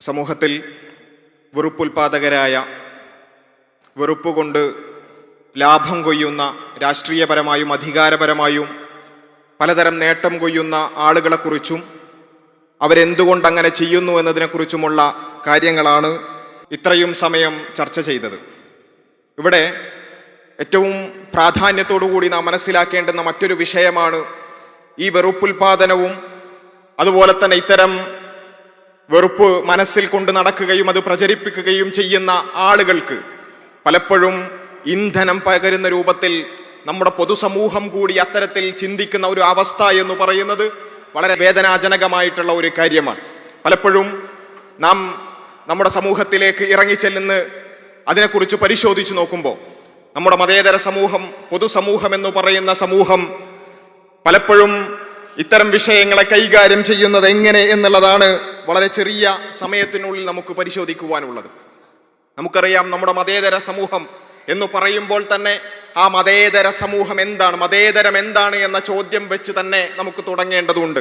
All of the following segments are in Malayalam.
സമൂഹത്തിൽ വെറുപ്പുൽപാദകരായ വെറുപ്പുകൊണ്ട് ലാഭം കൊയ്യുന്ന രാഷ്ട്രീയപരമായും അധികാരപരമായും പലതരം നേട്ടം കൊയ്യുന്ന ആളുകളെക്കുറിച്ചും അവരെന്തുകൊണ്ട് അങ്ങനെ ചെയ്യുന്നു എന്നതിനെക്കുറിച്ചുമുള്ള കാര്യങ്ങളാണ് ഇത്രയും സമയം ചർച്ച ചെയ്തത്. ഇവിടെ ഏറ്റവും പ്രാധാന്യത്തോടുകൂടി നാം മനസ്സിലാക്കേണ്ടുന്ന മറ്റൊരു വിഷയമാണ് ഈ വെറുപ്പുൽപാദനവും അതുപോലെ തന്നെ ഇത്തരം വെറുപ്പ് മനസ്സിൽ കൊണ്ട് നടക്കുകയും അത് പ്രചരിപ്പിക്കുകയും ചെയ്യുന്ന ആളുകൾക്ക് പലപ്പോഴും ഇന്ധനം പകരുന്ന രൂപത്തിൽ നമ്മുടെ പൊതുസമൂഹം കൂടി അത്തരത്തിൽ ചിന്തിക്കുന്ന ഒരു അവസ്ഥ എന്ന് പറയുന്നത് വളരെ വേദനാജനകമായിട്ടുള്ള ഒരു കാര്യമാണ്. പലപ്പോഴും നാം നമ്മുടെ സമൂഹത്തിലേക്ക് ഇറങ്ങിച്ചെല്ലുന്ന അതിനെക്കുറിച്ച് പരിശോധിച്ച് നോക്കുമ്പോൾ നമ്മുടെ മതേതര സമൂഹം പൊതുസമൂഹം എന്ന് പറയുന്ന സമൂഹം പലപ്പോഴും ഇത്തരം വിഷയങ്ങളെ കൈകാര്യം ചെയ്യുന്നത് എങ്ങനെ എന്നുള്ളതാണ് വളരെ ചെറിയ സമയത്തിനുള്ളിൽ നമുക്ക് പരിശോധിക്കുവാനുള്ളത്. നമുക്കറിയാം നമ്മുടെ മതേതര സമൂഹം എന്ന് പറയുമ്പോൾ തന്നെ ആ മതേതര സമൂഹം എന്താണ് മതേതരം എന്താണ് എന്ന ചോദ്യം വെച്ച് തന്നെ നമുക്ക് തുടങ്ങേണ്ടതുണ്ട്.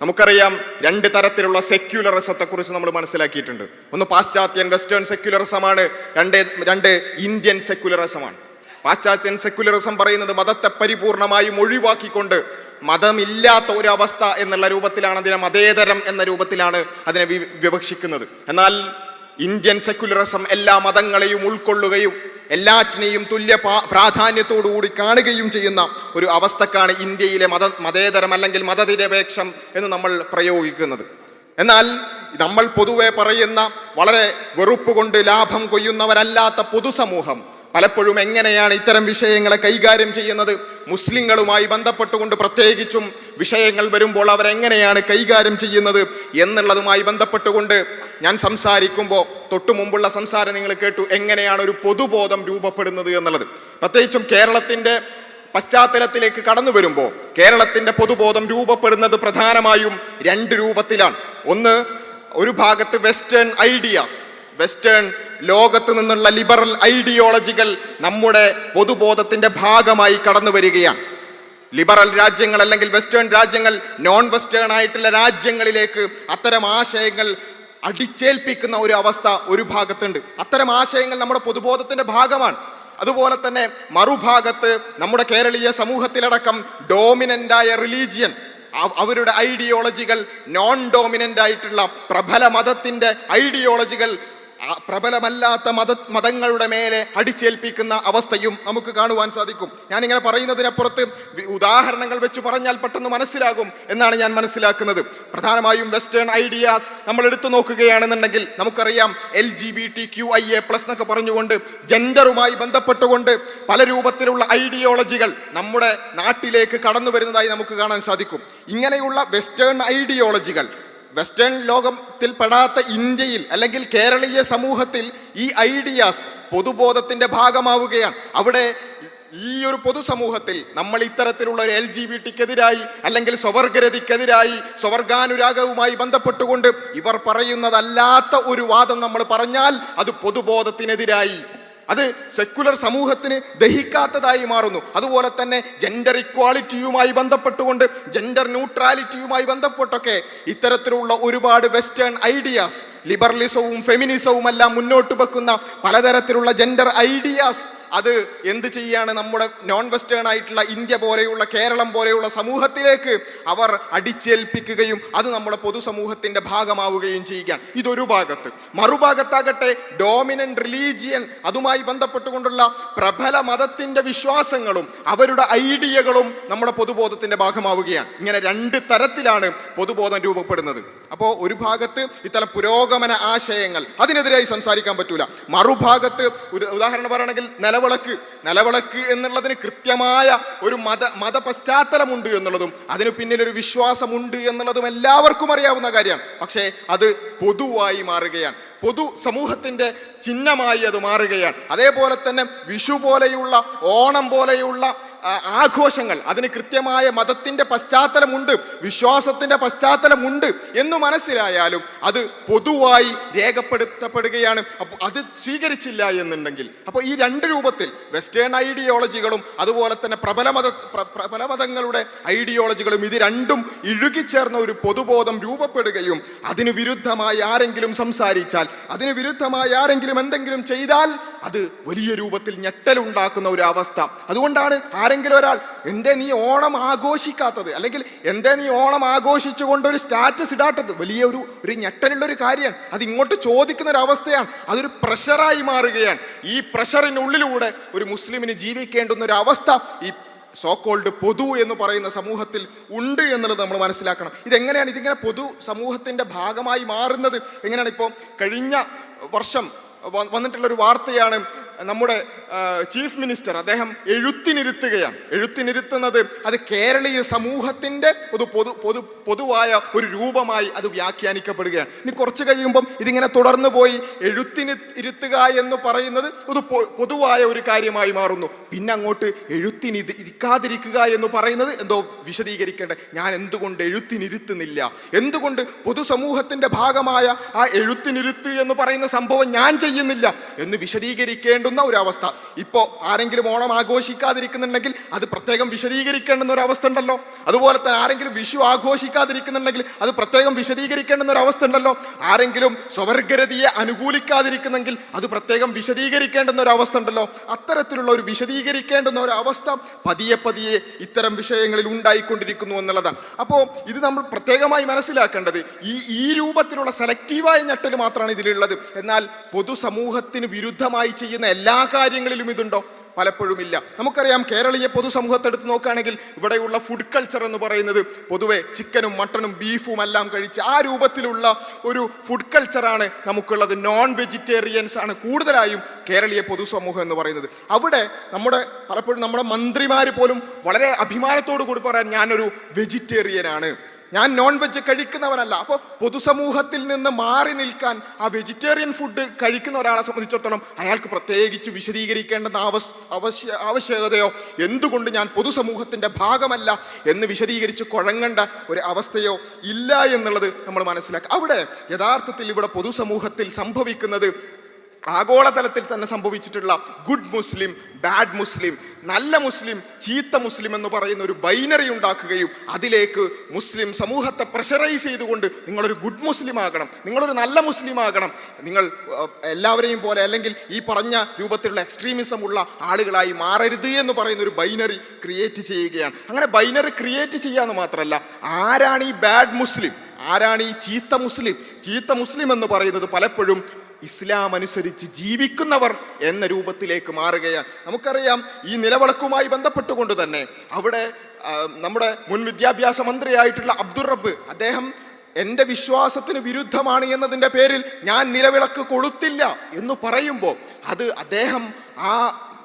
നമുക്കറിയാം രണ്ട് തരത്തിലുള്ള സെക്യുലറിസത്തെക്കുറിച്ച് നമ്മൾ മനസ്സിലാക്കിയിട്ടുണ്ട്. ഒന്ന് പാശ്ചാത്യൻ വെസ്റ്റേൺ സെക്യുലറിസമാണ് രണ്ട് രണ്ട് ഇന്ത്യൻ സെക്യുലറിസമാണ്. പാശ്ചാത്യൻ സെക്യുലറിസം പറയുന്നത് മതത്തെ പരിപൂർണമായും ഒഴിവാക്കിക്കൊണ്ട് മതമില്ലാത്ത ഒരവസ്ഥ എന്നുള്ള രൂപത്തിലാണ് അതിനെ മതേതരം എന്ന രൂപത്തിലാണ് അതിനെ വിവക്ഷിക്കുന്നത്. എന്നാൽ ഇന്ത്യൻ സെക്യുലറിസം എല്ലാ മതങ്ങളെയും ഉൾക്കൊള്ളുകയും എല്ലാറ്റിനെയും തുല്യ പ്രാധാന്യത്തോടുകൂടി കാണുകയും ചെയ്യുന്ന ഒരു അവസ്ഥക്കാണ് ഇന്ത്യയിലെ മത മതേതരം അല്ലെങ്കിൽ മതനിരപേക്ഷം എന്ന് നമ്മൾ പ്രയോഗിക്കുന്നത്. എന്നാൽ നമ്മൾ പൊതുവെ പറയുന്ന വളരെ വെറുപ്പ് കൊണ്ട് ലാഭം കൊയ്യുന്നവരല്ലാത്ത പൊതുസമൂഹം പലപ്പോഴും എങ്ങനെയാണ് ഇത്തരം വിഷയങ്ങളെ കൈകാര്യം ചെയ്യുന്നത്? മുസ്ലിങ്ങളുമായി ബന്ധപ്പെട്ടുകൊണ്ട് പ്രത്യേകിച്ചും വിഷയങ്ങൾ വരുമ്പോൾ അവരെങ്ങനെയാണ് കൈകാര്യം ചെയ്യുന്നത് എന്നുള്ളതുമായി ബന്ധപ്പെട്ടുകൊണ്ട് ഞാൻ സംസാരിക്കുമ്പോൾ തൊട്ടു മുമ്പുള്ള സംസാരം നിങ്ങൾ കേട്ടു എങ്ങനെയാണ് ഒരു പൊതുബോധം രൂപപ്പെടുന്നത് എന്നുള്ളത്. പ്രത്യേകിച്ചും കേരളത്തിന്റെ പശ്ചാത്തലത്തിലേക്ക് കടന്നു വരുമ്പോൾ കേരളത്തിന്റെ പൊതുബോധം രൂപപ്പെടുന്നത് പ്രധാനമായും രണ്ട് രൂപത്തിലാണ്. ഒന്ന് ഒരു ഭാഗത്ത് വെസ്റ്റേൺ ഐഡിയാസ് വെസ്റ്റേൺ ലോകത്ത് നിന്നുള്ള ലിബറൽ ഐഡിയോളജികൾ നമ്മുടെ പൊതുബോധത്തിന്റെ ഭാഗമായി കടന്നു വരികയാണ്. ലിബറൽ രാജ്യങ്ങൾ അല്ലെങ്കിൽ വെസ്റ്റേൺ രാജ്യങ്ങൾ നോൺ വെസ്റ്റേൺ ആയിട്ടുള്ള രാജ്യങ്ങളിലേക്ക് അത്തരം ആശയങ്ങൾ അടിച്ചേൽപ്പിക്കുന്ന ഒരു അവസ്ഥ ഒരു ഭാഗത്തുണ്ട്. അത്തരം ആശയങ്ങൾ നമ്മുടെ പൊതുബോധത്തിന്റെ ഭാഗമാണ്. അതുപോലെ തന്നെ മറുഭാഗത്ത് നമ്മുടെ കേരളീയ സമൂഹത്തിലടക്കം ഡോമിനന്റായ റിലീജിയൻ അവരുടെ ഐഡിയോളജികൾ നോൺ ഡോമിനന്റ് ആയിട്ടുള്ള പ്രബല മതത്തിന്റെ ഐഡിയോളജികൾ പ്രബലമല്ലാത്ത മത മതങ്ങളുടെ മേലെ അടിച്ചേൽപ്പിക്കുന്ന അവസ്ഥയും നമുക്ക് കാണുവാൻ സാധിക്കും. ഞാൻ ഇങ്ങനെ പറയുന്നതിനപ്പുറത്ത് ഉദാഹരണങ്ങൾ വെച്ച് പറഞ്ഞാൽ പെട്ടെന്ന് മനസ്സിലാകും എന്നാണ് ഞാൻ മനസ്സിലാക്കുന്നത്. പ്രധാനമായും വെസ്റ്റേൺ ഐഡിയാസ് നമ്മൾ എടുത്തു നോക്കുകയാണെന്നുണ്ടെങ്കിൽ നമുക്കറിയാം L G B T Q I A plus എന്നൊക്കെ പറഞ്ഞുകൊണ്ട് ജെൻഡറുമായി ബന്ധപ്പെട്ടുകൊണ്ട് പല രൂപത്തിലുള്ള ഐഡിയോളജികൾ നമ്മുടെ നാട്ടിലേക്ക് കടന്നു വരുന്നതായി നമുക്ക് കാണാൻ സാധിക്കും. ഇങ്ങനെയുള്ള വെസ്റ്റേൺ ഐഡിയോളജികൾ വെസ്റ്റേൺ ലോകത്തിൽ പെടാത്ത ഇന്ത്യയിൽ അല്ലെങ്കിൽ കേരളീയ സമൂഹത്തിൽ ഈ ഐഡിയാസ് പൊതുബോധത്തിന്റെ ഭാഗമാവുകയാണ്. അവിടെ ഈ ഒരു പൊതുസമൂഹത്തിൽ നമ്മൾ ഇത്തരത്തിലുള്ള ഒരു എൽ ജി ബി ടിക്കെതിരായി അല്ലെങ്കിൽ സ്വവർഗരതിക്കെതിരായി സ്വവർഗാനുരാഗവുമായി ബന്ധപ്പെട്ടുകൊണ്ട് ഇവർ പറയുന്നതല്ലാത്ത ഒരു വാദം നമ്മൾ പറഞ്ഞാൽ അത് പൊതുബോധത്തിനെതിരായി അത് സെക്യുലർ സമൂഹത്തിന് ദഹിക്കാത്തതായി മാറുന്നു. അതുപോലെ തന്നെ ജെൻഡർ ഇക്വാളിറ്റിയുമായി ബന്ധപ്പെട്ടുകൊണ്ട് ജെൻഡർ ന്യൂട്രാലിറ്റിയുമായി ബന്ധപ്പെട്ടൊക്കെ ഇത്തരത്തിലുള്ള ഒരുപാട് വെസ്റ്റേൺ ഐഡിയാസ് ലിബറലിസവും ഫെമിനിസവും എല്ലാം മുന്നോട്ട് വെക്കുന്ന പലതരത്തിലുള്ള ജെൻഡർ ഐഡിയാസ് അത് എന്ത് ചെയ്യാണ് നമ്മുടെ നോൺ വെസ്റ്റേൺ ആയിട്ടുള്ള ഇന്ത്യ പോലെയുള്ള കേരളം പോലെയുള്ള സമൂഹത്തിലേക്ക് അവർ അടിച്ചേൽപ്പിക്കുകയും അത് നമ്മുടെ പൊതുസമൂഹത്തിന്റെ ഭാഗമാവുകയും ചെയ്യുകയാണ്. ഇതൊരു ഭാഗത്ത്. മറുഭാഗത്താകട്ടെ ഡോമിനന്റ് റിലീജിയൻ അതുമായി ബന്ധപ്പെട്ടുകൊണ്ടുള്ള പ്രബല മതത്തിന്റെ വിശ്വാസങ്ങളും അവരുടെ ഐഡിയകളും നമ്മുടെ പൊതുബോധത്തിന്റെ ഭാഗമാവുകയാണ്. ഇങ്ങനെ രണ്ട് തരത്തിലാണ് പൊതുബോധം രൂപപ്പെടുന്നത്. അപ്പോൾ ഒരു ഭാഗത്ത് ഇത്തരം പുരോഗമന ആശയങ്ങൾ അതിനെതിരായി സംസാരിക്കാൻ പറ്റൂല. മറുഭാഗത്ത് ഉദാഹരണം പറയുകയാണെങ്കിൽ നിലവിളക്ക് നിലവിളക്ക് എന്നുള്ളതിന് കൃത്യമായ ഒരു മത മത പശ്ചാത്തലമുണ്ട് എന്നുള്ളതും അതിന് പിന്നിൽ ഒരു വിശ്വാസമുണ്ട് എന്നുള്ളതും എല്ലാവർക്കും അറിയാവുന്ന കാര്യമാണ് പക്ഷേ അത് പൊതുവായി മാറുകയാണ്. പൊതു സമൂഹത്തിന്റെ ചിഹ്നമായി അത് മാറുകയാണ്. അതേപോലെ തന്നെ വിഷു പോലെയുള്ള ഓണം പോലെയുള്ള ആഘോഷങ്ങൾ അതിന് കൃത്യമായ മതത്തിന്റെ പശ്ചാത്തലമുണ്ട് വിശ്വാസത്തിന്റെ പശ്ചാത്തലമുണ്ട് എന്ന് മനസ്സിലായാലും അത് പൊതുവായി രേഖപ്പെടുത്തപ്പെടുകയാണ്. അപ്പോൾ അത് സ്വീകരിച്ചില്ല എന്നുണ്ടെങ്കിൽ അപ്പോൾ ഈ രണ്ട് രൂപത്തിൽ വെസ്റ്റേൺ ഐഡിയോളജികളും അതുപോലെ തന്നെ പ്രബല മത പ്രബല മതങ്ങളുടെ ഐഡിയോളജികളും ഇത് രണ്ടും ഇഴുകിച്ചേർന്ന ഒരു പൊതുബോധം രൂപപ്പെടുകയും അതിന് വിരുദ്ധമായി ആരെങ്കിലും സംസാരിച്ചാൽ അതിന് വിരുദ്ധമായി ആരെങ്കിലും എന്തെങ്കിലും ചെയ്താൽ അത് വലിയ രൂപത്തിൽ ഞെട്ടലുണ്ടാക്കുന്ന ഒരു അവസ്ഥ. അതുകൊണ്ടാണ് ആരെങ്കിലും ഒരാൾ എന്റെ നീ ഓണം ആഘോഷിക്കാത്തത്? അല്ലെങ്കിൽ എന്റെ നീ ഓണം ആഘോഷിച്ചുകൊണ്ട് ഒരു സ്റ്റാറ്റസ് ഇടാത്തത്? വലിയ ഒരു ഒരു ഞെട്ടലുള്ള ഒരു കാര്യമാണ്. അത് ഇങ്ങോട്ട് ചോദിക്കുന്ന ഒരു അവസ്ഥയാണ്. അതൊരു പ്രഷറായി മാറുകയാണ്. ഈ പ്രഷറിനുള്ളിലൂടെ ഒരു മുസ്ലിമിന് ജീവിക്കേണ്ടുന്ന ഒരു അവസ്ഥ ഈ സോക്കോൾഡ് പൊതു എന്ന് പറയുന്ന സമൂഹത്തിൽ ഉണ്ട് എന്നുള്ളത് നമ്മൾ മനസ്സിലാക്കണം. ഇതെങ്ങനെയാണ്? ഇതിങ്ങനെ പൊതു സമൂഹത്തിന്റെ ഭാഗമായി മാറുന്നത്? എങ്ങനെയാണ് ഇപ്പോൾ കഴിഞ്ഞ വർഷം വന്നിട്ടുള്ള ഒരു വാർത്തയാണ് നമ്മുടെ ചീഫ് മിനിസ്റ്റർ അദ്ദേഹം എഴുത്തിനിരുത്തുകയാണ്. എഴുത്തിനിരുത്തുന്നത് അത് കേരളീയ സമൂഹത്തിന്റെ ഒരു പൊതു പൊതു പൊതുവായ ഒരു രൂപമായി അത് വ്യാഖ്യാനിക്കപ്പെടുകയാണ്. ഇനി കുറച്ച് കഴിയുമ്പം ഇതിങ്ങനെ തുടർന്നു പോയി എഴുത്തിന് ഇരുത്തുക എന്ന് പറയുന്നത് ഒരു പൊതുവായ ഒരു കാര്യമായി മാറുന്നു. പിന്നെ അങ്ങോട്ട് എഴുത്തിന് ഇരിക്കാതിരിക്കുക എന്ന് പറയുന്നത് എന്തോ വിശദീകരിക്കേണ്ട ഞാൻ എന്തുകൊണ്ട് എഴുത്തിനിരുത്തുന്നില്ല? എന്തുകൊണ്ട് പൊതുസമൂഹത്തിന്റെ ഭാഗമായ ആ എഴുത്തിനിരുത്ത് എന്ന് പറയുന്ന സംഭവം ഞാൻ ചെയ്യുന്നില്ല എന്ന് വിശദീകരിക്കേണ്ടുന്ന ഒരു അവസ്ഥ ഇപ്പോ ആരെങ്കിലും ഓണം ആഘോഷിക്കാതിരിക്കുന്നുണ്ടെങ്കിൽ അത് പ്രത്യേകം വിശദീകരിക്കേണ്ടുന്ന ഒരു അവസ്ഥ ഉണ്ടല്ലോ. അതുപോലെ തന്നെ ആരെങ്കിലും വിഷു ആഘോഷിക്കാതിരിക്കുന്നുണ്ടെങ്കിൽ അത് പ്രത്യേകം വിശദീകരിക്കേണ്ടുന്ന ഒരു അവസ്ഥ ഉണ്ടല്ലോ. ആരെങ്കിലും സ്വവർഗരതിയെ അനുകൂലിക്കാതിരിക്കുന്നെങ്കിൽ അത് പ്രത്യേകം വിശദീകരിക്കേണ്ടുന്ന ഒരു അവസ്ഥ ഉണ്ടല്ലോ. അത്തരത്തിലുള്ള ഒരു വിശദീകരിക്കേണ്ടുന്ന ഒരു അവസ്ഥ പതിയെ പതിയെ ഇത്തരം വിഷയങ്ങളിൽ ഉണ്ടായിക്കൊണ്ടിരിക്കുന്നു എന്നുള്ളതാണ്. അപ്പോൾ ഇത് നമ്മൾ പ്രത്യേകമായി മനസ്സിലാക്കേണ്ടത് ഈ ഈ രൂപത്തിലുള്ള സെലക്റ്റീവായ ഞെട്ടൽ മാത്രമാണ് ഇതിലുള്ളത്. എന്നാൽ പൊതുസമൂഹത്തിന് വിരുദ്ധമായി ചെയ്യുന്ന എല്ലാ കാര്യങ്ങളിലും ഇതുണ്ടോ? പലപ്പോഴും ഇല്ല. നമുക്കറിയാം കേരളീയ പൊതുസമൂഹത്തെ എടുത്ത് നോക്കുകയാണെങ്കിൽ ഇവിടെയുള്ള ഫുഡ് കൾച്ചർ എന്ന് പറയുന്നത് പൊതുവെ ചിക്കനും മട്ടണും ബീഫും എല്ലാം കഴിച്ച് ആ രൂപത്തിലുള്ള ഒരു ഫുഡ് കൾച്ചറാണ് നമുക്കുള്ളത്. നോൺ വെജിറ്റേറിയൻസ് ആണ് കൂടുതലായും കേരളീയ പൊതുസമൂഹം എന്ന് പറയുന്നത്. അവിടെ നമ്മുടെ പലപ്പോഴും നമ്മുടെ മന്ത്രിമാർ പോലും വളരെ അഭിമാനത്തോടു കൂടി പറയാൻ ഞാനൊരു വെജിറ്റേറിയനാണ് ഞാൻ നോൺ വെജ് കഴിക്കുന്നവനല്ല. അപ്പോൾ പൊതുസമൂഹത്തിൽ നിന്ന് മാറി നിൽക്കാൻ ആ വെജിറ്റേറിയൻ ഫുഡ് കഴിക്കുന്ന ഒരാളെ സംബന്ധിച്ചിടത്തോളം അയാൾക്ക് പ്രത്യേകിച്ച് വിശദീകരിക്കേണ്ടെന്ന അവസ് അവശ്യ ആവശ്യകതയോ എന്തുകൊണ്ട് ഞാൻ പൊതുസമൂഹത്തിന്റെ ഭാഗമല്ല എന്ന് വിശദീകരിച്ച് കുഴങ്ങേണ്ട ഒരു അവസ്ഥയോ ഇല്ല എന്നുള്ളത് നമ്മൾ മനസ്സിലാക്കുക അവിടെ യഥാർത്ഥത്തിൽ ഇവിടെ പൊതുസമൂഹത്തിൽ സംഭവിക്കുന്നത് ആഗോളതലത്തിൽ തന്നെ സംഭവിച്ചിട്ടുള്ള ഗുഡ് മുസ്ലിം ബാഡ് മുസ്ലിം നല്ല മുസ്ലിം ചീത്ത മുസ്ലിം എന്ന് പറയുന്ന ഒരു ബൈനറി ഉണ്ടാക്കുകയും അതിലേക്ക് മുസ്ലിം സമൂഹത്തെ പ്രഷറൈസ് ചെയ്തുകൊണ്ട് നിങ്ങളൊരു ഗുഡ് മുസ്ലിം ആകണം നിങ്ങളൊരു നല്ല മുസ്ലിം ആകണം. നിങ്ങൾ എല്ലാവരെയും പോലെ അല്ലെങ്കിൽ ഈ പറഞ്ഞ രൂപത്തിലുള്ള എക്സ്ട്രീമിസം ഉള്ള ആളുകളായി മാറരുത് എന്ന് പറയുന്ന ഒരു ബൈനറി ക്രിയേറ്റ് ചെയ്യുകയാണ്. അങ്ങനെ ബൈനറി ക്രിയേറ്റ് ചെയ്യാന്ന് മാത്രമല്ല ആരാണ് ഈ ബാഡ് മുസ്ലിം ആരാണ് ഈ ചീത്ത മുസ്ലിം ചീത്ത മുസ്ലിം എന്ന് പറയുന്നത് പലപ്പോഴും ഇസ്ലാം അനുസരിച്ച് ജീവിക്കുന്നവർ എന്ന രൂപത്തിലേക്ക് മാറുകയാണ്. നമുക്കറിയാം ഈ നിലവിളക്കുമായി ബന്ധപ്പെട്ടുകൊണ്ട് തന്നെ അവിടെ നമ്മുടെ മുൻ വിദ്യാഭ്യാസ മന്ത്രിയായിട്ടുള്ള അബ്ദുൾ റബ്ബ് അദ്ദേഹം എന്റെ വിശ്വാസത്തിന് വിരുദ്ധമാണ് എന്നതിന്റെ പേരിൽ ഞാൻ നിലവിളക്ക് കൊളുത്തില്ല എന്ന് പറയുമ്പോൾ അത് അദ്ദേഹം ആ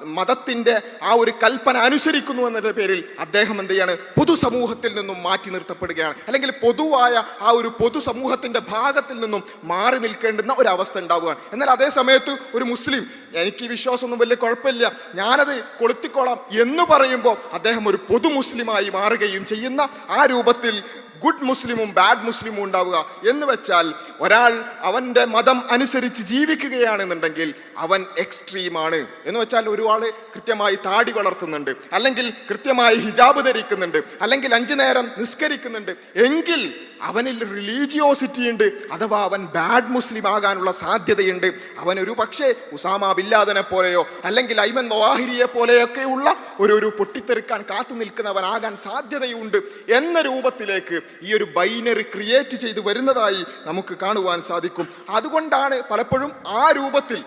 മതത്തിന്റെ ആ ഒരു കൽപ്പന അനുസരിക്കുന്നു എന്നതിന്റെ പേരിൽ അദ്ദേഹം എന്ത് ചെയ്യാണ്? പൊതുസമൂഹത്തിൽ നിന്നും മാറ്റി നിർത്തപ്പെടുകയാണ്. അല്ലെങ്കിൽ പൊതുവായ ആ ഒരു പൊതുസമൂഹത്തിന്റെ ഭാഗത്തിൽ നിന്നും മാറി നിൽക്കേണ്ടുന്ന ഒരു അവസ്ഥ ഉണ്ടാവുകയാണ്. എന്നാൽ അതേ സമയത്ത് ഒരു മുസ്ലിം എനിക്ക് വിശ്വാസമൊന്നും വലിയ കുഴപ്പമില്ല. ഞാനത് കൊളുത്തിക്കോളാം എന്ന് പറയുമ്പോൾ അദ്ദേഹം ഒരു പൊതു മുസ്ലിമായി മാറുകയും ചെയ്യുന്ന ആ രൂപത്തിൽ ഗുഡ് മുസ്ലിമും ബാഡ് മുസ്ലിമും ഉണ്ടാവുക എന്ന് വെച്ചാൽ ഒരാൾ അവന്റെ മതം അനുസരിച്ച് ജീവിക്കുകയാണെന്നുണ്ടെങ്കിൽ അവൻ എക്സ്ട്രീമാണ് എന്ന് വെച്ചാൽ ഒരാൾ കൃത്യമായി താടി വളർത്തുന്നുണ്ട് അല്ലെങ്കിൽ കൃത്യമായി ഹിജാബ് ധരിക്കുന്നുണ്ട് അല്ലെങ്കിൽ അഞ്ചു നേരം നിസ്കരിക്കുന്നുണ്ട്. എങ്കിൽ അവനിൽ റിലീജിയോസിറ്റി ഉണ്ട് അഥവാ അവൻ ബാഡ് മുസ്ലിം ആകാനുള്ള സാധ്യതയുണ്ട്. അവൻ ഒരു പക്ഷേ ഉസാമ ബില്ലാദനെ പോലെയോ അല്ലെങ്കിൽ ഐമൻ നോവാഹിരിയെ പോലെയൊക്കെയുള്ള ഒരു ഒരു പൊട്ടിത്തെറിക്കാൻ കാത്തു നിൽക്കുന്നവനാകാൻ സാധ്യതയുണ്ട് എന്ന രൂപത്തിലേക്ക് ഈ ഒരു ബൈനറി ക്രിയേറ്റ് ചെയ്ത് വരുന്നതായി നമുക്ക് കാണുവാൻ സാധിക്കും. അതുകൊണ്ടാണ് പലപ്പോഴും ആ രൂപത്തിൽ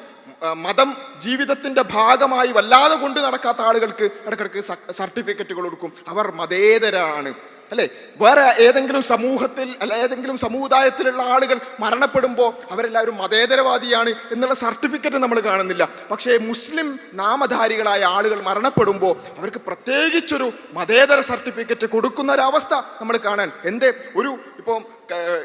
മതം ജീവിതത്തിന്റെ ഭാഗമായി വല്ലാതെ കൊണ്ട് നടക്കാത്ത ആളുകൾക്ക് ഇടക്കിടക്ക് സർട്ടിഫിക്കറ്റുകൾ കൊടുക്കും. അവർ മതേതരാണ്. അല്ലേ? വേറെ ഏതെങ്കിലും സമൂഹത്തിൽ അല്ല ഏതെങ്കിലും സമുദായത്തിലുള്ള ആളുകൾ മരണപ്പെടുമ്പോൾ അവരെല്ലാവരും മതേതരവാദിയാണ് എന്നുള്ള സർട്ടിഫിക്കറ്റ് നമ്മൾ കാണുന്നില്ല. പക്ഷേ മുസ്ലിം നാമധാരികളായ ആളുകൾ മരണപ്പെടുമ്പോൾ അവർക്ക് പ്രത്യേകിച്ചൊരു മതേതര സർട്ടിഫിക്കറ്റ് കൊടുക്കുന്ന ഒരവസ്ഥ നമ്മൾ കാണാൻ. എന്റെ ഒരു ഇപ്പം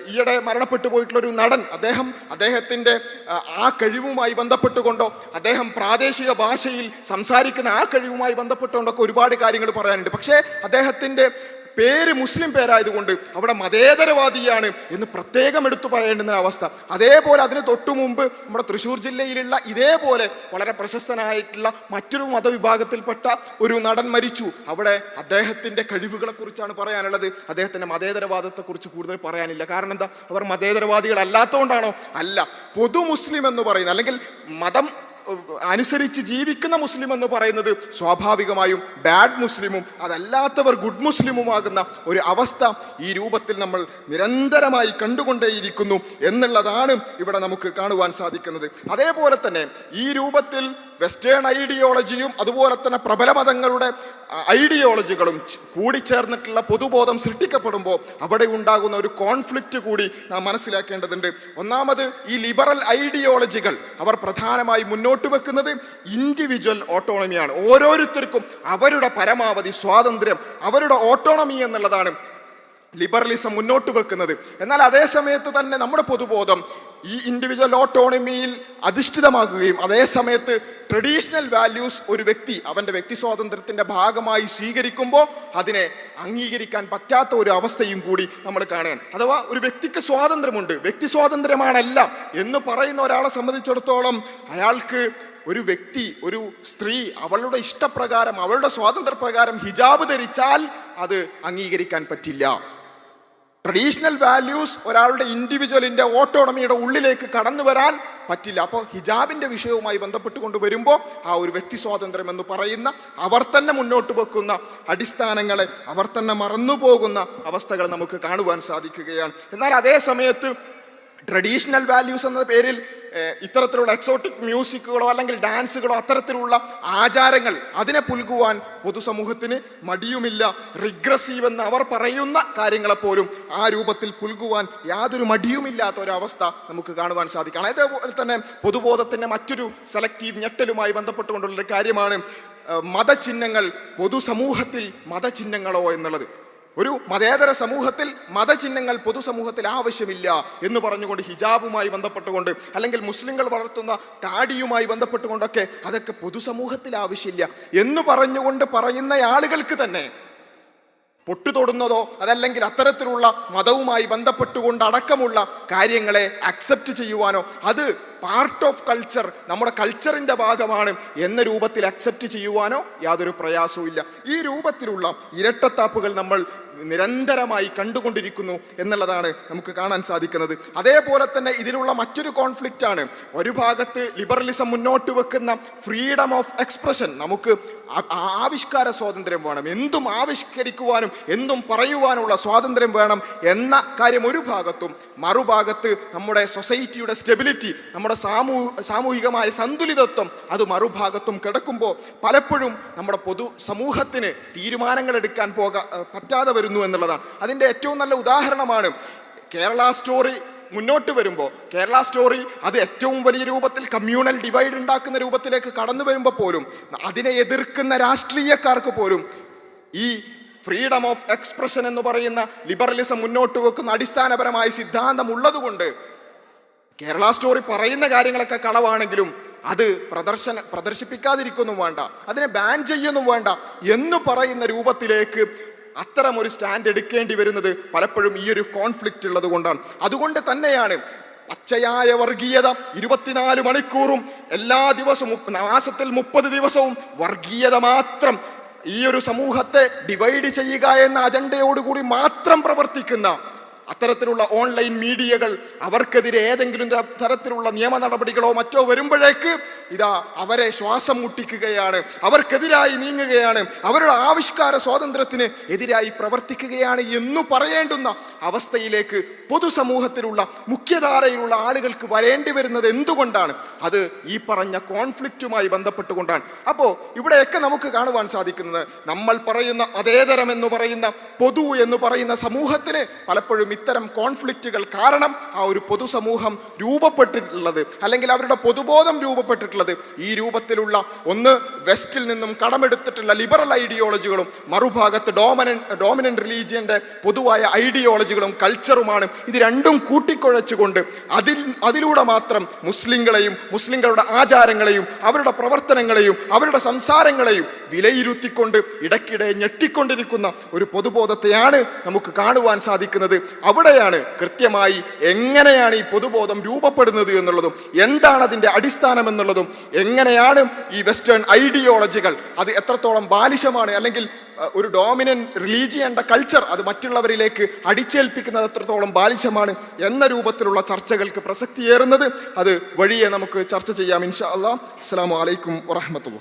ഈയിടെ മരണപ്പെട്ടു പോയിട്ടുള്ള ഒരു നടൻ അദ്ദേഹം അദ്ദേഹത്തിന്റെ ആ കഴിവുമായി ബന്ധപ്പെട്ടുകൊണ്ടോ അദ്ദേഹം പ്രാദേശിക ഭാഷയിൽ സംസാരിക്കുന്ന ആ കഴിവുമായി ബന്ധപ്പെട്ടുകൊണ്ടൊക്കെ ഒരുപാട് കാര്യങ്ങൾ പറയാനുണ്ട്. പക്ഷേ അദ്ദേഹത്തിന്റെ പേര് മുസ്ലിം പേരായതുകൊണ്ട് അവിടെ മതേതരവാദിയാണ് എന്ന് പ്രത്യേകം എടുത്തു പറയേണ്ടുന്ന അവസ്ഥ. അതേപോലെ അതിന് തൊട്ടു മുമ്പ് നമ്മുടെ തൃശ്ശൂർ ജില്ലയിലുള്ള ഇതേപോലെ വളരെ പ്രശസ്തനായിട്ടുള്ള മറ്റൊരു മതവിഭാഗത്തിൽപ്പെട്ട ഒരു നടൻ മരിച്ചു. അവിടെ അദ്ദേഹത്തിന്റെ കഴിവുകളെ കുറിച്ചാണ് പറയാനുള്ളത്. അദ്ദേഹത്തിന്റെ മതേതരവാദത്തെക്കുറിച്ച് കൂടുതൽ പറയാനില്ല. കാരണം എന്താ? അവർ മതേതരവാദികളല്ലാത്തതുകൊണ്ടാണോ? അല്ല പൊതു മുസ്ലിം എന്ന് പറയുന്നത്. അല്ലെങ്കിൽ മതം അനുസരിച്ച് ജീവിക്കുന്ന മുസ്ലിം എന്ന് പറയുന്നത് സ്വാഭാവികമായും ബാഡ് മുസ്ലിമും അതല്ലാത്തവർ ഗുഡ് മുസ്ലിമുമാകുന്ന ഒരു അവസ്ഥ ഈ രൂപത്തിൽ നമ്മൾ നിരന്തരമായി കണ്ടുകൊണ്ടേയിരിക്കുന്നു എന്നുള്ളതാണ് ഇവിടെ നമുക്ക് കാണുവാൻ സാധിക്കുന്നത്. അതേപോലെ തന്നെ ഈ രൂപത്തിൽ വെസ്റ്റേൺ ഐഡിയോളജിയും അതുപോലെ തന്നെ പ്രബല മതങ്ങളുടെ ഐഡിയോളജികളും കൂടി കൂടിച്ചേർന്നിട്ടുള്ള പൊതുബോധം സൃഷ്ടിക്കപ്പെടുമ്പോൾ അവിടെ ഉണ്ടാകുന്ന ഒരു കോൺഫ്ലിക്റ്റ് കൂടി നാം മനസ്സിലാക്കേണ്ടതുണ്ട്. ഒന്നാമത് ഈ ലിബറൽ ഐഡിയോളജികൾ അവർ പ്രധാനമായി മുന്നോട്ട് വെക്കുന്നത് ഇൻഡിവിജ്വൽ ഓട്ടോണമിയാണ് ഓരോരുത്തർക്കും അവരുടെ പരമാവധി സ്വാതന്ത്ര്യം അവരുടെ ഓട്ടോണമി എന്നുള്ളതാണ് ലിബറലിസം മുന്നോട്ട് വെക്കുന്നത്. എന്നാൽ അതേ സമയത്ത് തന്നെ നമ്മുടെ പൊതുബോധം ഈ ഇൻഡിവിജ്വൽ ഓട്ടോണമിയിൽ അധിഷ്ഠിതമാക്കുകയും അതേസമയത്ത് ട്രഡീഷണൽ വാല്യൂസ് ഒരു വ്യക്തി അവന്റെ വ്യക്തി സ്വാതന്ത്ര്യത്തിന്റെ ഭാഗമായി സ്വീകരിക്കുമ്പോൾ അതിനെ അംഗീകരിക്കാൻ പറ്റാത്ത ഒരു അവസ്ഥയും കൂടി നമ്മൾ കാണുകയാണ്. അഥവാ ഒരു വ്യക്തിക്ക് സ്വാതന്ത്ര്യമുണ്ട് വ്യക്തി സ്വാതന്ത്ര്യമാണെല്ലാം എന്ന് പറയുന്ന ഒരാളെ സംബന്ധിച്ചിടത്തോളം അയാൾക്ക് ഒരു വ്യക്തി ഒരു സ്ത്രീ അവളുടെ ഇഷ്ടപ്രകാരം അവളുടെ സ്വാതന്ത്ര്യപ്രകാരം ഹിജാബ് ധരിച്ചാൽ അത് അംഗീകരിക്കാൻ പറ്റില്ല. ട്രഡീഷണൽ വാല്യൂസ് ഒരാളുടെ ഇൻഡിവിജ്വലിന്റെ ഓട്ടോണമിയുടെ ഉള്ളിലേക്ക് കടന്നു വരാൻ പറ്റില്ല. അപ്പോൾ ഹിജാബിന്റെ വിഷയവുമായി ബന്ധപ്പെട്ടുകൊണ്ട് വരുമ്പോൾ ആ ഒരു വ്യക്തി സ്വാതന്ത്ര്യം എന്ന് പറയുന്ന അവർ തന്നെ മുന്നോട്ട് വെക്കുന്ന അടിസ്ഥാനങ്ങളെ അവർ തന്നെ മറന്നു പോകുന്ന അവസ്ഥകൾ നമുക്ക് കാണുവാൻ സാധിക്കുകയാണ്. എന്നാൽ അതേ സമയത്ത് ട്രഡീഷണൽ വാല്യൂസ് എന്ന പേരിൽ ഇത്തരത്തിലുള്ള എക്സോട്ടിക് മ്യൂസിക്കുകളോ അല്ലെങ്കിൽ ഡാൻസുകളോ അത്തരത്തിലുള്ള ആചാരങ്ങൾ അതിനെ പുൽകുവാൻ പൊതുസമൂഹത്തിന് മടിയുമില്ല. റിഗ്രസീവ് എന്ന് അവർ പറയുന്ന കാര്യങ്ങളെപ്പോലും ആ രൂപത്തിൽ പുൽകുവാൻ യാതൊരു മടിയുമില്ലാത്ത ഒരു അവസ്ഥ നമുക്ക് കാണുവാൻ സാധിക്കണം. അതേപോലെ തന്നെ പൊതുബോധത്തിന്റെ മറ്റൊരു സെലക്റ്റീവ് ഞെട്ടലുമായി ബന്ധപ്പെട്ടുകൊണ്ടുള്ളൊരു കാര്യമാണ് മതചിഹ്നങ്ങൾ പൊതുസമൂഹത്തിൽ മതചിഹ്നങ്ങളോ എന്നുള്ളത്. ഒരു മതേതര സമൂഹത്തിൽ മതചിഹ്നങ്ങൾ പൊതുസമൂഹത്തിൽ ആവശ്യമില്ല എന്ന് പറഞ്ഞുകൊണ്ട് ഹിജാബുമായി ബന്ധപ്പെട്ടുകൊണ്ട് അല്ലെങ്കിൽ മുസ്ലിങ്ങൾ വളർത്തുന്ന താടിയുമായി ബന്ധപ്പെട്ടുകൊണ്ടൊക്കെ അതൊക്കെ പൊതുസമൂഹത്തിൽ ആവശ്യമില്ല എന്ന് പറഞ്ഞുകൊണ്ട് പറയുന്ന ആളുകൾക്ക് തന്നെ പൊട്ടുതൊടുന്നതോ അതല്ലെങ്കിൽ അത്തരത്തിലുള്ള മതവുമായി ബന്ധപ്പെട്ടുകൊണ്ട് അടക്കമുള്ള കാര്യങ്ങളെ അക്സെപ്റ്റ് ചെയ്യുവാനോ അത് പാർട്ട് ഓഫ് കൾച്ചർ നമ്മുടെ കൾച്ചറിന്റെ ഭാഗമാണ് എന്ന രൂപത്തിൽ അക്സെപ്റ്റ് ചെയ്യുവാനോ യാതൊരു പ്രയാസവും ഇല്ല. ഈ രൂപത്തിലുള്ള ഇരട്ടത്താപ്പുകൾ നമ്മൾ നിരന്തരമായി കണ്ടുകൊണ്ടിരിക്കുന്നു എന്നുള്ളതാണ് നമുക്ക് കാണാൻ സാധിക്കുന്നത്. അതേപോലെ തന്നെ ഇതിലുള്ള മറ്റൊരു കോൺഫ്ലിക്റ്റ് ആണ്. ഒരു ഭാഗത്ത് ലിബറലിസം മുന്നോട്ട് വെക്കുന്ന ഫ്രീഡം ഓഫ് എക്സ്പ്രഷൻ നമുക്ക് ആവിഷ്കാര സ്വാതന്ത്ര്യം വേണം. എന്തും ആവിഷ്കരിക്കുവാനും എന്തും പറയുവാനുള്ള സ്വാതന്ത്ര്യം വേണം എന്ന കാര്യം ഒരു ഭാഗത്തും മറുഭാഗത്ത് നമ്മുടെ സൊസൈറ്റിയുടെ സ്റ്റെബിലിറ്റി നമ്മുടെ സാമൂ സാമൂഹികമായ സന്തുലിതത്വം അത് മറുഭാഗത്തും കിടക്കുമ്പോൾ പലപ്പോഴും നമ്മുടെ പൊതു സമൂഹത്തിന് തീരുമാനങ്ങൾ എടുക്കാൻ പോകാ പറ്റാതെ വരുന്നു എന്നുള്ളതാണ്. അതിന്റെ ഏറ്റവും നല്ല ഉദാഹരണമാണ് കേരള സ്റ്റോറി മുന്നോട്ട് വരുമ്പോൾ കേരള സ്റ്റോറി അത് ഏറ്റവും വലിയ രൂപത്തിൽ കമ്മ്യൂണൽ ഡിവൈഡ് ഉണ്ടാക്കുന്ന രൂപത്തിലേക്ക് കടന്നു വരുമ്പോൾ പോലും അതിനെ എതിർക്കുന്ന രാഷ്ട്രീയക്കാർക്ക് പോലും ഈ ഫ്രീഡം ഓഫ് എക്സ്പ്രഷൻ എന്ന് പറയുന്ന ലിബറലിസം മുന്നോട്ട് വെക്കുന്ന അടിസ്ഥാനപരമായ സിദ്ധാന്തം ഉള്ളതുകൊണ്ട് കേരള സ്റ്റോറി പറയുന്ന കാര്യങ്ങളൊക്കെ കളവാണെങ്കിലും അത് പ്രദർശന പ്രദർശിപ്പിക്കാതിരിക്കൊന്നും വേണ്ട. അതിനെ ബാൻ ചെയ്യൊന്നും വേണ്ട. എന്ന് പറയുന്ന രൂപത്തിലേക്ക് അത്തരം ഒരു സ്റ്റാൻഡ് എടുക്കേണ്ടി വരുന്നത് പലപ്പോഴും ഈ ഒരു കോൺഫ്ലിക്റ്റ് ഉള്ളത് കൊണ്ടാണ്. അതുകൊണ്ട് തന്നെയാണ് പച്ചയായ വർഗീയത ഇരുപത്തിനാല് മണിക്കൂറും എല്ലാ ദിവസവും മാസത്തിൽ മുപ്പത് ദിവസവും വർഗീയത മാത്രം ഈ ഒരു സമൂഹത്തെ ഡിവൈഡ് ചെയ്യുക എന്ന അജണ്ടയോടുകൂടി മാത്രം പ്രവർത്തിക്കുന്ന അത്തരത്തിലുള്ള ഓൺലൈൻ മീഡിയകൾ അവർക്കെതിരെ ഏതെങ്കിലും തരത്തിലുള്ള നിയമ നടപടികളോ മറ്റോ വരുമ്പോഴേക്ക് ഇതാ അവരെ ശ്വാസം മുട്ടിക്കുകയാണ്. അവർക്കെതിരായി നീങ്ങുകയാണ്. അവരുടെ ആവിഷ്കാര സ്വാതന്ത്ര്യത്തിന് എതിരായി പ്രവർത്തിക്കുകയാണ് എന്നു പറയേണ്ടുന്ന അവസ്ഥയിലേക്ക് പൊതുസമൂഹത്തിലുള്ള മുഖ്യധാരയിലുള്ള ആളുകൾക്ക് വരേണ്ടി വരുന്നത് എന്തുകൊണ്ടാണ്? അത് ഈ പറഞ്ഞ കോൺഫ്ലിക്റ്റുമായി ബന്ധപ്പെട്ടുകൊണ്ടാണ്. അപ്പോൾ ഇവിടെയൊക്കെ നമുക്ക് കാണുവാൻ സാധിക്കുന്നത് നമ്മൾ പറയുന്ന അതേതരം എന്ന് പറയുന്ന പൊതു എന്ന് പറയുന്ന സമൂഹത്തിന് പലപ്പോഴും ഇത്തരം കോൺഫ്ലിക്റ്റുകൾ കാരണം ആ ഒരു പൊതുസമൂഹം രൂപപ്പെട്ടിട്ടുള്ളത് അല്ലെങ്കിൽ അവരുടെ പൊതുബോധം രൂപപ്പെട്ടിട്ടുള്ളത്. ഈ രൂപത്തിലുള്ള ഒന്ന് വെസ്റ്റിൽ നിന്നും കടമെടുത്തിട്ടുള്ള ലിബറൽ ഐഡിയോളജികളും മറുഭാഗത്ത് ഡോമിനൻ ഡോമിനന്റ് റിലീജിയന്റെ പൊതുവായ ഐഡിയോളജികളും കൾച്ചറുമാണ് ഇത് രണ്ടും കൂട്ടിക്കുഴച്ചുകൊണ്ട് അതിൽ അതിലൂടെ മാത്രം മുസ്ലിങ്ങളെയും മുസ്ലിങ്ങളുടെ ആചാരങ്ങളെയും അവരുടെ പ്രവർത്തനങ്ങളെയും അവരുടെ സംസാരങ്ങളെയും വിലയിരുത്തിക്കൊണ്ട് ഇടയ്ക്കിടെ ഞെട്ടിക്കൊണ്ടിരിക്കുന്ന ഒരു പൊതുബോധത്തെയാണ് നമുക്ക് കാണുവാൻ സാധിക്കുന്നത്. അവിടെയാണ് കൃത്യമായി എങ്ങനെയാണ് ഈ പൊതുബോധം രൂപപ്പെടുന്നത് എന്നുള്ളതും എന്താണ് അതിന്റെ അടിസ്ഥാനം എന്നുള്ളതും എങ്ങനെയാണ് ഈ വെസ്റ്റേൺ ഐഡിയോളജികൾ അത് എത്രത്തോളം ബാലിശമാണ് അല്ലെങ്കിൽ ഒരു ഡോമിനൻ റിലീജിയൻ കൾച്ചർ അത് മറ്റുള്ളവരിലേക്ക് അടിച്ചേൽപ്പിക്കുന്നത് എത്രത്തോളം ബാലിശമാണ് എന്ന രൂപത്തിലുള്ള ചർച്ചകൾക്ക് പ്രസക്തിയേറുന്നത് അത് വഴിയെ നമുക്ക് ചർച്ച ചെയ്യാം. ഇൻഷാ അല്ലാ അസ്സാം വലൈക്കും വറഹമത്തുള്ള